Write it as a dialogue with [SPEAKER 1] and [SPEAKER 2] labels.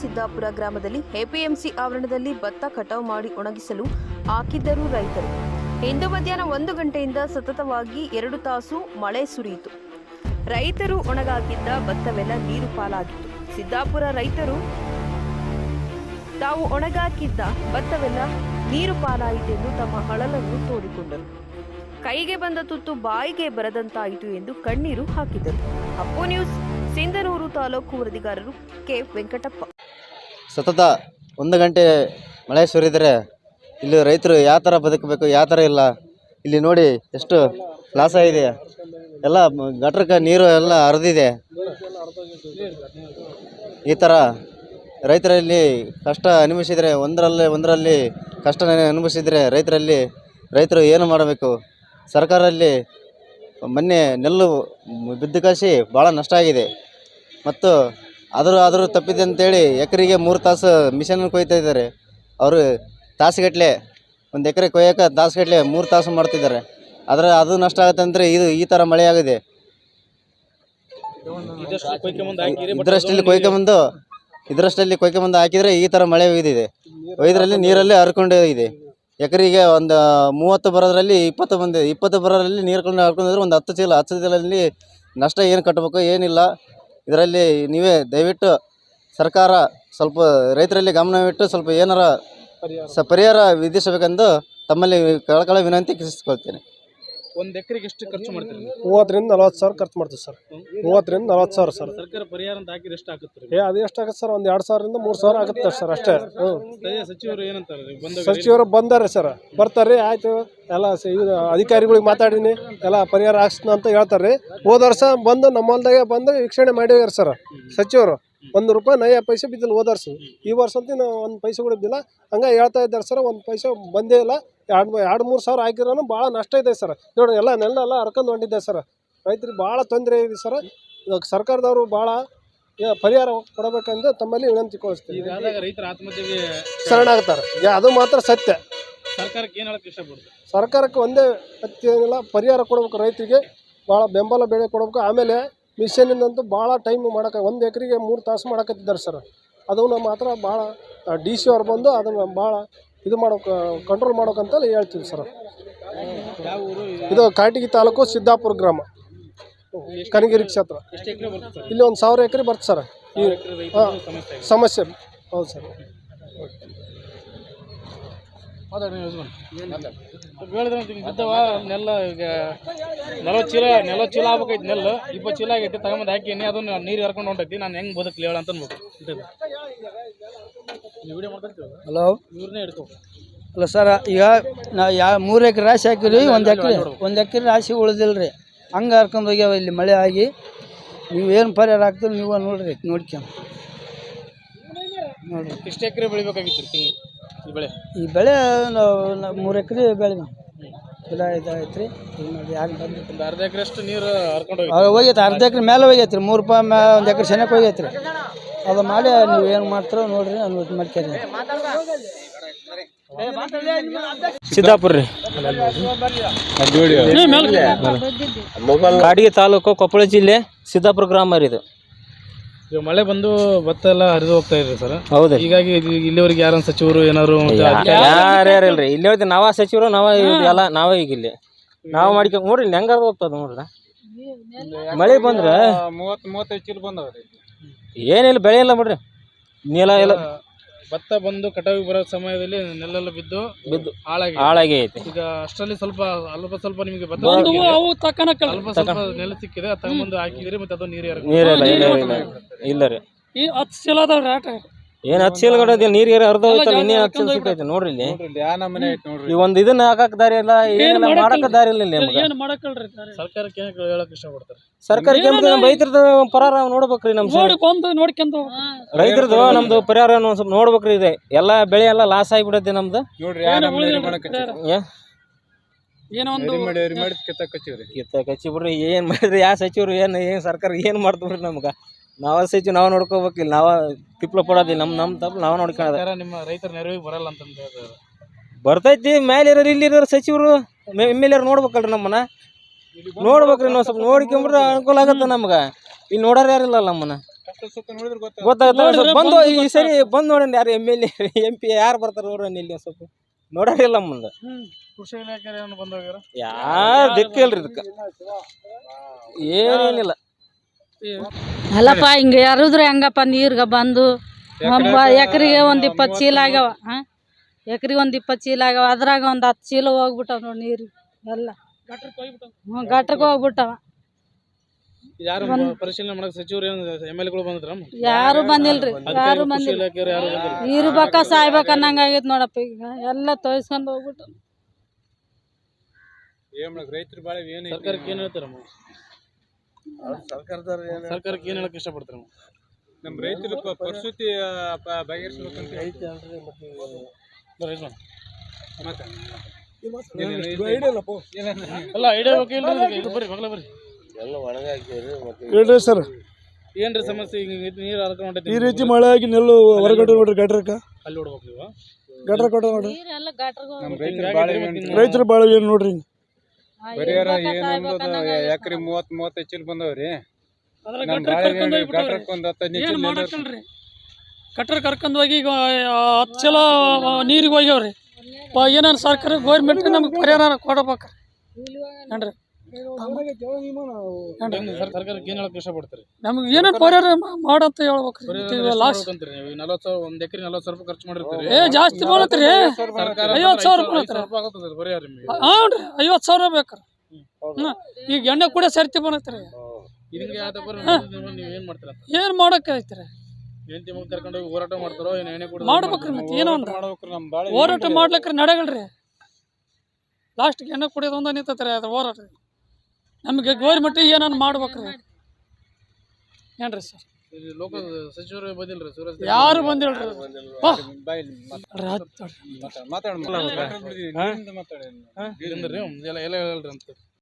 [SPEAKER 1] ಸಿದ್ದಾಪುರ ಗ್ರಾಮದಲ್ಲಿ ಎಪಿಎಂಸಿ ಆವರಣದಲ್ಲಿ ಭತ್ತ ಕಟಾವು ಮಾಡಿ ಒಣಗಿಸಲು ಹಾಕಿದ್ದರು ರೈತರು. ಇಂದು ಮಧ್ಯಾಹ್ನ ಒಂದು ಗಂಟೆಯಿಂದ ಸತತವಾಗಿ ಎರಡು ತಾಸು ಮಳೆ ಸುರಿಯಿತು. ರೈತರು ಒಣಗಾಕಿದ್ದ ಭತ್ತವೆಲ್ಲ ನೀರು ಪಾಲಾಗಿತ್ತು. ಸಿದ್ದಾಪುರ ರೈತರು ತಾವು ಒಣಗಾಕಿದ್ದ ಭತ್ತವೆಲ್ಲ ನೀರು ಪಾಲಾಯಿತೆಂದು ತಮ್ಮ ಅಳಲನ್ನು ತೋಡಿಕೊಂಡರು. ಕೈಗೆ ಬಂದ ತುತ್ತು ಬಾಯಿಗೆ ಬರದಂತಾಯಿತು ಎಂದು ಕಣ್ಣೀರು ಹಾಕಿದರು. ಅಪ್ಪು ನ್ಯೂಸ್, ಸಿಂಧನೂರು ತಾಲೂಕು ವರದಿಗಾರರು ಕೆ. ವೆಂಕಟಪ್ಪ.
[SPEAKER 2] ಸತತ ಒಂದು ಗಂಟೆ ಮಳೆ ಸುರಿದರೆ ಇಲ್ಲಿ ರೈತರು ಯಾವ ಥರ ಬದುಕಬೇಕು, ಯಾವ ಥರ ಇಲ್ಲ? ಇಲ್ಲಿ ನೋಡಿ ಎಷ್ಟು ಲಾಸ ಇದೆ. ಎಲ್ಲ ಗಟ್ರಕ್ಕೆ ನೀರು ಎಲ್ಲ ಹರಿದಿದೆ. ಈ ಥರ ರೈತರಲ್ಲಿ ಕಷ್ಟ ಅನುಭವಿಸಿದರೆ ಒಂದರಲ್ಲಿ ಒಂದರಲ್ಲಿ ಕಷ್ಟ ಅನುಭವಿಸಿದರೆ ರೈತರಲ್ಲಿ ರೈತರು ಏನು ಮಾಡಬೇಕು? ಸರ್ಕಾರದಲ್ಲಿ ಮೊನ್ನೆ ನೆಲ್ಲು ಬಿದ್ದು ಕಾಸಿ ಭಾಳ ನಷ್ಟ ಆಗಿದೆ. ಮತ್ತು ಆದರೂ ಆದರೂ ತಪ್ಪಿದೆ ಅಂತೇಳಿ ಎಕರೆಗೆ ಮೂರು ತಾಸು ಮಿಷನ್ ಕೊಯ್ತಾ ಇದ್ದಾರೆ. ಅವರು ತಾಸುಗಟ್ಟಲೆ ಒಂದು ಎಕರೆ ಕೊಯ್ಯೋಕೆ ತಾಸುಗಟ್ಟಲೆ ಮೂರು ತಾಸು ಮಾಡ್ತಿದ್ದಾರೆ. ಆದರೆ ಅದು ನಷ್ಟ ಆಗುತ್ತೆ ಅಂದರೆ ಇದು ಈ ಥರ ಮಳೆ ಆಗಿದೆ. ಇದರಷ್ಟಲ್ಲಿ ಕೊಯ್ಕೊಂಬಂದು ಇದರಷ್ಟಲ್ಲಿ ಕೊಯ್ಕೊಂಬಂದು ಹಾಕಿದರೆ ಈ ಥರ ಮಳೆ ಒಯ್ದಿದೆ. ವೈದರಲ್ಲಿ ನೀರಲ್ಲಿ ಹರ್ಕೊಂಡು ಇದೆ ಎಕರೆಗೆ ಒಂದು ಮೂವತ್ತು ಬರೋದ್ರಲ್ಲಿ ಇಪ್ಪತ್ತು ಬಂದಿದೆ ಇಪ್ಪತ್ತು ಬರೋದ್ರಲ್ಲಿ ನೀರು ಕೊಂಡು ಹರ್ಕೊಂಡಿದ್ರೆ ಒಂದು ಹತ್ತು ಚೀಲ ಹತ್ತು ಚೀಲದಲ್ಲಿ ನಷ್ಟ ಏನು ಕಟ್ಟಬೇಕು ಏನಿಲ್ಲ. ಇದರಲ್ಲಿ ನೀವೇ ದಯವಿಟ್ಟು ಸರ್ಕಾರ ಸ್ವಲ್ಪ ರೈತರಲ್ಲಿ ಗಮನವಿಟ್ಟು ಸ್ವಲ್ಪ ಏನಾರ ಸ ಪರಿಹಾರ ವಿಧಿಸಬೇಕೆಂದು ತಮ್ಮಲ್ಲಿ ಕಳಕಳ ವಿನಂತಿ ಕಿಸಿಸ್ಕೊಳ್ತೇನೆ
[SPEAKER 3] ಒಂದ್ ಎಕರೆಗೆ ಎಷ್ಟು ಖರ್ಚು ಮಾಡ್ತೀರಿ ನೀವು?
[SPEAKER 4] ಮೂವತ್ತರಿಂದ ನಲವತ್ತು ಸಾವಿರ ಖರ್ಚು ಮಾಡ್ತೀವಿ ಸರ್. ಮೂವತ್ತರಿಂದ ನಲವತ್ತು ಸಾವಿರ ಸರ್.
[SPEAKER 3] ಸರ್ಕಾರ ಪರಿಹಾರ ಅಂತ ಹಾಕಿದ್ರೆ ಎಷ್ಟು ಆಗುತ್ತೆ
[SPEAKER 4] ಏ ಅದು ಎಷ್ಟಾಗುತ್ತೆ ಸರ್? ಒಂದು ಎರಡು ಸಾವಿರದಿಂದ ಮೂರು ಸಾವಿರ ಆಗುತ್ತೆ ಸರ್ ಅಷ್ಟೇ. ಹ್ಞೂ
[SPEAKER 3] ಸ್ಥಳೀಯ ಸಚಿವರು ಏನಂತಾರೆ? ಬಂದಾಗ
[SPEAKER 4] ಸಚಿವರು ಬಂದಾರೆ ಸರ್. ಬರ್ತಾರೆ ಆಯ್ತು. ಎಲ್ಲ ಸ- ಇದು ಅಧಿಕಾರಿಗಳಿಗೆ ಮಾತಾಡಿನಿ. ಎಲ್ಲ ಪರಿಹಾರ ಹಾಕ್ಸ್ತೀನಿ ಅಂತ ಹೇಳ್ತಾರೆ. ರೀ ಹೋದ ವರ್ಷ ಬಂದು ನಮ್ಮ ಹೊಲ್ದಾಗೆ ಬಂದು ವೀಕ್ಷಣೆ ಮಾಡಿವ್ಯಾರ ಸರ್. ಸಚಿವರು. ಒಂದು ರೂಪಾಯಿ ನಯ ಪೈಸೆ ಬಿದ್ದಿಲ್ಲ ಹೋದ ವರ್ಷ. ಈ ವರ್ಷ ಅಂತ ನಾವು ಒಂದು ಪೈಸೆ ಕೂಡ ಬಿದ್ದಿಲ್ಲ. ಹಂಗೆ ಹೇಳ್ತಾ ಇದ್ದಾರೆ ಸರ್ ಒಂದು ಪೈಸೆ ಬಂದೇ ಇಲ್ಲ. ಎರಡು ಎರಡು ಮೂರು ಸಾವಿರ ಹಾಕಿರೋನು ಭಾಳ ನಷ್ಟ ಇದೆ ಸರ್. ನೋಡಿ ಎಲ್ಲ ನೆಲ ಎಲ್ಲ ಹರ್ಕೊಂಡು ಹೊಂಟಿದ್ದೆ ಸರ್. ರೈತರಿಗೆ ಭಾಳ ತೊಂದರೆ ಇದೆ ಸರ್. ಇವಾಗ ಸರ್ಕಾರದವರು ಭಾಳ ಪರಿಹಾರ ಕೊಡಬೇಕೆಂದು ತಮ್ಮಲ್ಲಿ ವಿನಂತಿ
[SPEAKER 3] ಕೊಡಿಸ್ತೀವಿ ರೈತರ ಆತ್ಮಹತ್ಯೆಗೆ
[SPEAKER 4] ಶರಣಾಗ್ತಾರೆ. ಅದು ಮಾತ್ರ ಸತ್ಯ.
[SPEAKER 3] ಸರ್ಕಾರಕ್ಕೆ ಏನು ಹೇಳಕ್ ಇಷ್ಟಪಡ್ತಾರೆ?
[SPEAKER 4] ಸರ್ಕಾರಕ್ಕೆ ಒಂದೇ ಅತ್ಯಲ್ಲ ಪರಿಹಾರ ಕೊಡಬೇಕು ರೈತರಿಗೆ. ಭಾಳ ಬೆಂಬಲ ಬೆಲೆ ಕೊಡಬೇಕು. ಆಮೇಲೆ ಮಿಷನಿಂದಂತೂ ಭಾಳ ಟೈಮ್ ಮಾಡೋಕೆ, ಒಂದು ಎಕರೆಗೆ ಮೂರು ತಾಸು ಮಾಡಕತ್ತಿದ್ದಾರೆ ಸರ್. ಅದನ್ನು ಮಾತ್ರ ಭಾಳ ಡಿ ಸಿ ಅವ್ರು ಬಂದು ಅದನ್ನು ಭಾಳ ಇದು ಮಾಡೋಕೆ ಕಂಟ್ರೋಲ್ ಮಾಡೋಕಂತ ಹೇಳ್ತೀವಿ ಸರ್. ಇದು ಕಾಟಗಿ ತಾಲೂಕು ಸಿದ್ದಾಪುರ ಗ್ರಾಮ, ಕನಗಿರಿ ಕ್ಷೇತ್ರ. ಇಲ್ಲಿ ಒಂದು ಸಾವಿರ ಎಕರೆ ಬರ್ತದೆ ಸರ್.
[SPEAKER 3] ಸಮಸ್ಯೆ.
[SPEAKER 4] ಹೌದು ಸರ್.
[SPEAKER 3] ಮಾತಾಡಿ ನೀವು ಯಜಮಾನ್. ಹೇಳಿದ್ರೆ ಹಿಂಗ್ ಬಿದ್ದವ? ನೆಲ್ಲ ಈಗ ನಲವತ್ತು ಚೀಲ ನಲವತ್ತು ಚೀಲ ಆಗ್ಬೇಕೈತಿ ನೆಲ್ಲು. ಇಪ್ಪತ್ತು ಚೀಲ ಆಗೈತಿ ತಗೊಂಬಂದು ಹಾಕಿನಿ. ಅದನ್ನ ನೀರು ಹರ್ಕೊಂಡು ಹೊಂಟೈತಿ. ನಾನು ಹೆಂಗೆ ಬದುಕಲಿ ಹೇಳ ಅಂತ ಅನ್ಬೇಕು
[SPEAKER 5] ಹಲೋ
[SPEAKER 3] ಇವ್ರನ್ನೇ ಹಿಡ್ಕೊ.
[SPEAKER 5] ಅಲ್ಲ ಸರ್ ಈಗ ನಾ ಯಾ ಮೂರು ಎಕರೆ ರಾಶಿ ಹಾಕಿರಿ ಒಂದು ಎಕರೆ ಒಂದು ಎಕರೆ ರಾಶಿ ಉಳಿದಿಲ್ಲ ರೀ ಹಂಗೆ ಹರ್ಕೊಂಡು ಹೋಗ್ಯಾವ ಇಲ್ಲಿ ಮಳೆ ಆಗಿ. ನೀವು ಏನು ಪರಿಹಾರ ಆಗ್ತೀರಿ ನೀವು ನೋಡ್ರಿ ನೋಡ್ಕೊಂಡು ನೋಡ್ರಿ
[SPEAKER 3] ಎಷ್ಟು ಎಕರೆ ಬೆಳಿಬೇಕಾಗಿತ್ತು ತಿಂಗಳು? ಈ ಬೆಳೆ?
[SPEAKER 5] ಈ ಬೆಳೆ ನಾವು ಮೂರು ಎಕರೆ ಬೆಳೆ ನಾವು. ಗಿಡ ಇದಾಗೈತೆ ರೀ ಈಗ ನೋಡಿ ಯಾರು ಬಂದು
[SPEAKER 3] ಒಂದು ಅರ್ಧ ಎಕರೆಷ್ಟು ನೀರು ಹರ್ಕೊಂಡು ಹೋಗಿ
[SPEAKER 5] ಹೋಗೈತೆ ಅರ್ಧ ಎಕರೆ ಮೇಲೆ ಹೋಗೈತೆ ರೀ ಮೂರು ರೂಪಾಯಿ ಮ್ಯಾ ಒಂದು ಎಕರೆ ಸೆನೆಕ್ ಹೋಗೈತೆ ರೀ ಅದು ಮಾಡಿ ನೀವು ಏನು ಮಾಡ್ತೀರೋ ನೋಡ್ರಿ ಅನ್ಬಿಟ್ಟು ಮಾಡ್ಕೇರಿ.
[SPEAKER 6] ಸಿದ್ದಾಪುರ ರೀ. ಕಾಡಿಗೆ ತಾಲೂಕು ಕೊಪ್ಪಳ ಜಿಲ್ಲೆ ಸಿದ್ದಾಪುರ ಗ್ರಾಮ ರೀ ಇದು.
[SPEAKER 3] ಈಗ ಮಳೆ ಬಂದು ಭತ್ತ ಎಲ್ಲ ಹರಿದು ಹೋಗ್ತಾ ಇದ್ರಿ ಸರ್.
[SPEAKER 6] ಹೌದು.
[SPEAKER 3] ಹೀಗಾಗಿ ಇಲ್ಲಿ- ಇಲ್ಲಿವರೆಗೆ ಯಾರನ್ನ ಸಚಿವರು ಏನಾದ್ರು ಮತ್ತೆ
[SPEAKER 6] ಯಾರ್ಯಾರಿಲ್ರಿ ಇಲ್ಲಿ ನಾವ ಸಚಿವರು ನಾವ ಇವ್ರು ಎಲ್ಲ ನಾವೇ ಈಗ ಇಲ್ಲಿ. ನಾವು ಮಾಡ್ಕೊಂಡ್ ನೋಡ್ರಿ ಇಲ್ಲಿ ಹೆಂಗಾರ ಹೋಗ್ತದ ನೋಡ್ರ. ಮಳೆ ಬಂದ್ರ
[SPEAKER 3] ಮೂವತ್ತು ಮೂವತ್ತೈದು ಚೀಲ ಬಂದವ್ರಿ
[SPEAKER 6] ಏನಿಲ್ಲ ಬೆಳೆ ಇಲ್ಲ ಬಿಡ್ರಿ. ನೀಲ ಎಲ್ಲ
[SPEAKER 3] ಭತ್ತ ಬಂದು ಕಟಾವಿಗೆ ಬರೋ ಸಮಯದಲ್ಲಿ ನೆಲ್ಲೆಲ್ಲ ಬಿದ್ದು
[SPEAKER 6] ಬಿದ್ದು
[SPEAKER 3] ಹಾಳಾಗಿ
[SPEAKER 6] ಹಾಳಾಗಿ ಐತಿ.
[SPEAKER 3] ಈಗ ಅಷ್ಟರಲ್ಲಿ ಸ್ವಲ್ಪ ಅಲ್ಪ ಸ್ವಲ್ಪ ನಿಮಗೆ ಭತ್ತ
[SPEAKER 6] ಬಂದು
[SPEAKER 3] ಸಿಕ್ಕಿದೆ. ಅಲ್ಪ ಸ್ವಲ್ಪ ನೆಲ ಸಿಕ್ಕಿದೆ ಅದು ತಗೊಂಬಂದು ಹಾಕಿದ್ರಿ ಮತ್ತೆ ಅದು ನೀರು
[SPEAKER 6] ನೀರಿಲ್ಲ ಇಲ್ಲ ಇಲ್ಲ ಇಲ್ಲ ರೀ
[SPEAKER 5] ಈ ಹತ್ತು ಚೀಲ ರೇಟ್
[SPEAKER 6] ಏನ್ ಹತ್ತು ಚೀಲ ಗಡ ನೀರ್ ಏರ್ ಹರಿದ ಹೋಯ್ತಲ್ಲ ಇನ್ನೇ ಹತ್ತು ಸಿಕ್ಕೈತೆ ಸಿಕ್ಕೈತಿ ನೋಡ್ರಿ ಇಲ್ಲಿ. ಈ ಒಂದ್ ಇದನ್ನ ಹಾಕಕ್ ದಾರಿ ಇಲ್ಲ ಏನಿಲ್ಲ ಮಾಡಕ್ ದಾರಿ ಇಲ್ಲ ಇಲ್ಲಿ ಸರ್ಕಾರ ಕೇಂದ್ರ ರೈತರದ್ದು ಪರಾರ ನೋಡ್ಬೇಕ್ರಿ ನಮ್ ರೈತರದು ನಮ್ದು ಪರಿಹಾರ ಒಂದ್ ಸ್ವಲ್ಪ ನೋಡ್ಬೇಕ್ರಿ ಇದೆ. ಎಲ್ಲಾ ಬೆಳೆ ಎಲ್ಲ ಲಾಸ್ ಆಗಿಬಿಡತ್ತೆ ನಮ್ದು. ಕಿತ್ತ ಕಚ್ಚಿ ಬಿಡ್ರಿ ಏನ್ ಮಾಡಿದ್ರಿ ಯಾವ ಸಚಿವರು ಏನ್ ಏನ್ ಸರ್ಕಾರ ಏನ್ ಮಾಡ್ತೀವ್ರಿ ನಮ್ಗ? ನಾವ ಸಚಿವ ನಾವ್ ನೋಡ್ಕೋಬೇಕಿಲ್ಲ ನಾವ ತಿಪ್ಲ ಕೊಡೋದಿಲ್ಲ ನಮ್ ನಮ್ ತಪ್ಪು ನಾವ್ ನೋಡ್ಕೊಳ್ಳೋದು
[SPEAKER 3] ಸರ್ಕಾರ ನಿಮ್ಮ ರೈತರ ನೆರವಿಗೆ ಬರಲ್ಲ ಅಂತ ಹೇಳ್ತಾರೆ
[SPEAKER 6] ಬರ್ತೈತಿ ಮೇಲೆ ಇರೋರು ಇಲ್ಲಿ ಇರೋರು ಸಚಿವರು ಎಂ ಎಲ್ ಎರ್ ನೋಡ್ಬೇಕಲ್ರಿ ನಮ್ಮನ್ನ. ನೋಡ್ಬೇಕ್ರಿ ನಾವು ಸ್ವಲ್ಪ ನೋಡ್ಕೊಂಬ್ರ ಅನುಕೂಲ ಆಗತ್ತೆ ನಮ್ಗ. ಇಲ್ಲಿ ನೋಡೋರು ಯಾರಿಲ್ಲ ನಮ್ಮನ್ನ. ಗೊತ್ತಾಗುತ್ತೆ. ಸ್ವಲ್ಪ ಬಂದು ಈ ಸರಿ ಬಂದು ನೋಡೋಣ ಯಾರು M L A M P ಯಾರು ಬರ್ತಾರೆ ನೋಡ್ರಿ ಇಲ್ಲಿ ಒಂದ್ ಸ್ವಲ್ಪ ನೋಡೋರಿಲ್ಲ ಮುಂದೆ
[SPEAKER 3] ಕೃಷಿ ಇಲಾಖೆ
[SPEAKER 6] ಯಾರು ದಿಕ್ಕಿಲ್ರಿ ಇದಕ್ಕೆ. ಏನೇನಿಲ್ಲ.
[SPEAKER 7] ಅಲ್ಲಪ್ಪ ಹಿಂಗೆ ಯಾರಿದ್ರೆ ಹೆಂಗಪ್ಪ ನೀರ್ಗೆ ಬಂದು ಒಂಬ ಎಕರೆಗೆ ಒಂದು ಇಪ್ಪತ್ತು ಚೀಲ ಆಗ್ಯಾವ ಹಾಂ? ಎಕರೆಗೆ ಒಂದು ಇಪ್ಪತ್ತು ಚೀಲ ಆಗ್ಯಾವ ಅದ್ರಾಗ ಒಂದು ಹತ್ತು ಚೀಲ ಹೋಗ್ಬಿಟ್ಟವ ನೋಡಿ ನೀರು ಎಲ್ಲ. ಹ್ಞೂ ಗಟ್ರಕ್ಕೆ ಹೋಗ್ಬಿಟ್ಟವ.
[SPEAKER 3] ಯಾರು ಪರಿಶೀಲನೆ ಮಾಡಕ್ ಸಚಿವರು ಏನು ಎಂ ಎಲ್ ಎಗಳು ಬಂದ್ರ
[SPEAKER 7] ಯಾರು ಬಂದಿಲ್ರಿ ಯಾರು ಬಂದಿಲ್ಲ ಇರ್ಬೇಕ ಸಾಯ್ಬೇಕ ಅನ್ನಂಗ ಆಗೈತೆ ನೋಡಪ್ಪ ಈಗ ಎಲ್ಲ ತೊಯ್ಸ್ಕೊಂಡು ಹೋಗ್ಬಿಟ್ಟು.
[SPEAKER 3] ಸರ್ಕಾರಕ್ಕೆ ಏನು ಹೇಳ್ತಾರಮ್ಮ? ಸರ್ಕಾರಕ್ಕೆ ಏನು ಹೇಳಕ್ ನಾವು?
[SPEAKER 8] ನಮ್ಮ ರೈತರ ಪ- ಪರಿಸ್ಥಿತಿ ಬಗೆಹರಿಸ್ಬೇಕಂತ
[SPEAKER 3] ಬರ್ರಿ ಯಜಮಾನ್. ಅಲ್ಲ? ಐಡಿಯಾ ಬೇಕಿಲ್ರಿ ಇದು ಬರ್ರಿ ಮಗಳ ಬರ್ರಿ.
[SPEAKER 9] ಹೇಳ್ರಿ ಸರ್.
[SPEAKER 3] ಏನ್ರಿ ಸಮಸ್ಯೆ? ಈಗ ನೀರು ಹರ್ಕೊಂಡು ಹೊಂಟೈತಿ.
[SPEAKER 9] ಈ ರೀತಿ ಮಳೆ ಆಗಿ ನೆಲ್ಲು ಹೊರಗಡೆ ನೋಡ್ರಿ ಗಟ್ರಕ್ಕ.
[SPEAKER 3] ಅಲ್ಲಿ ಹೊಡ್ಬೇಕು ನೀವು?
[SPEAKER 9] ಗಟ್ರ ಕೊಟ್ಟ ನೋಡ್ರಿ.
[SPEAKER 7] ನೀರೆಲ್ಲ ಗಟ್ರಿಗೆ
[SPEAKER 3] ಭಾಳ
[SPEAKER 9] ರೈತರ ಬಾಳ ಏನ್ ನೋಡ್ರಿ?
[SPEAKER 8] ಪರಿಹಾರ ಏನೊಂದು ಎಕರೆ ಮೂವತ್ ಮೂವತ್ತೈದು ಚೀಲ ಬಂದವ್ರಿ?
[SPEAKER 3] ಕಟ್ಟರ್
[SPEAKER 8] ನಮ್ಮ
[SPEAKER 3] ಹೋಗ್ಬಿಟ್ಟವ್ರಿ.
[SPEAKER 8] ಗಟ್ರಕ್ಕೆ ಒಂದು ಹತ್ತು ಹದಿನೈದು ಚೀಲ
[SPEAKER 3] ಕಟ್ರ ಕರ್ಕೊಂಡ್ ಹೋಗಿ ಈಗ ಹತ್ತು ಸಲ ನೀರಿಗೆ ಹೋಗ್ಯಾವ್ರಿ. ಏನೇನು ಸರ್ಕಾರ ಗೌರ್ಮೆಂಟ್ ನಮ್ಗೆ ಪರಿಹಾರ ಕೊಡ್ಬೇಕು ಏನ್ರಿ? ಸರ್ಕಾರಕ್ಕೆ ಏನು ಹೇಳಕ್ ಇಷ್ಟಪಡ್ತೀರಿ?
[SPEAKER 10] ನಮ್ಗೆ ಏನೋ ಪರಿಹಾರ ಮಾ- ಮಾಡಂತ ಹೇಳ್ಬೇಕ್ರಿ. ಲಾಸ್ಟ್
[SPEAKER 3] ನಲವತ್ತು ಸಾವಿರ ಒಂದ್ ಎಕರೆ ನಲವತ್ತು ಸಾವಿರ ರೂಪಾಯಿ ಖರ್ಚು ಮಾಡಿರ್ತೀರಿ.
[SPEAKER 10] ಏ ಜಾಸ್ತಿ ಮಾಡತ್ರಿ
[SPEAKER 3] ಸರ್ಕಾರ
[SPEAKER 10] ಐವತ್ತು ಸಾವಿರ
[SPEAKER 3] ಐದು
[SPEAKER 10] ಬೀಳತ್ರಿ.
[SPEAKER 3] ರೂಪಾಯಿ ಆಗತ್ತದ ಅದು ಪರಿಹಾರ ನಿಮಗೆ?
[SPEAKER 10] ಹಾಂ ರೀ ಐವತ್ತು ಸಾವಿರ ಬೇಕ್ರಿ ಹ್ಞೂ ಈಗ ಎಣ್ಣೆ ಕೂಡ ಸರ್ತಿ ಬಂದತ್ರಿ
[SPEAKER 3] ಏನ್ ಮಾಡಕ್ ಬರೋ ನೀವು ಏನು ಮಾಡ್ತೀರಾ?
[SPEAKER 10] ಏನು ಮಾಡಕ್ಕೆ ಐತ್ರಿ
[SPEAKER 3] ಹೆಂಡತಿ ಮಗ ಕರ್ಕೊಂಡು ಹೋಗಿ ಹೋರಾಟ ಮಾಡ್ತಾರೋ ಏನು ಎಣ್ಣೆ ಕೂಡ
[SPEAKER 10] ಮಾಡ್ಬೇಕ್ರಿ ಮತ್ತೆ ಏನೋ ಒಂದು. ಹೋರಾಟ ಮಾಡ್ಲಿಕ್ರಿ ನಡೆಗಲ್ರಿ ಲಾಸ್ಟ್ಗೆ ಎಣ್ಣೆ ಕುಡಿಯೋದು ಒಂದ ನಿಂತತ್ರಿ ಅದ್ರ ಹೋರಾಟ. ನಮಗೆ ಗೌರ್ಮೆಂಟ್ ಏನನ್ನ ಮಾಡ್ಬೇಕ್ರಿ ಏನ್ರಿ ಸರ್ ಯಾರು ಬಂದಿಲ್ರಿ ಹಾ